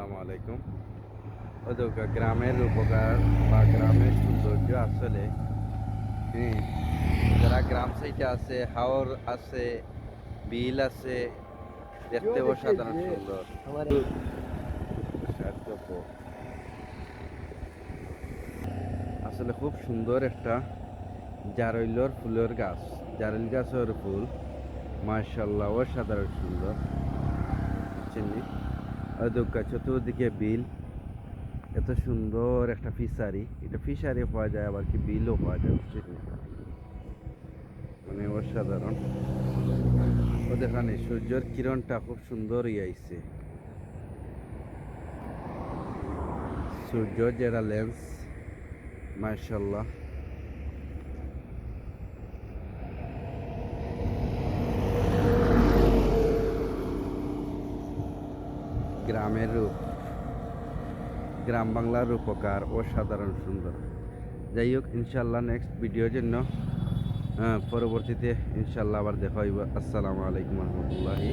আসসালামু আলাইকুম। গ্রামের উপকার বা গ্রামের সৌন্দর্য আসলে যারা গ্রাম সাইডে আছে হাওর আছে বিল আছে দেখতে অসাধারণ সুন্দর। আসলে খুব সুন্দর একটা জারইলর ফুলের গাছ জারইল গাছের ফুল মার্শাল্লাহ অসাধারণ সুন্দর। চিনি অযোগ্য চতুর্দিকে বিল। এত সুন্দর একটা ফিশারি এটা ফিশারি পাওয়া যায়, আবার কি বিলও পাওয়া যায় মানে অসাধারণ। ও দেখানে সূর্যের কিরণটা খুব সুন্দরই আইছে। সূর্য যেটা লেন্স মার্শাল্লাহ গ্রামের রূপ, গ্রাম বাংলার রূপকার ও সাধারণ সুন্দর। যাই হোক ইনশাল্লাহ নেক্সট ভিডিওর জন্য পরবর্তীতে ইনশাল্লাহ আবার দেখা হইব। আসসালামু আলাইকুম রহমতুল্লাহি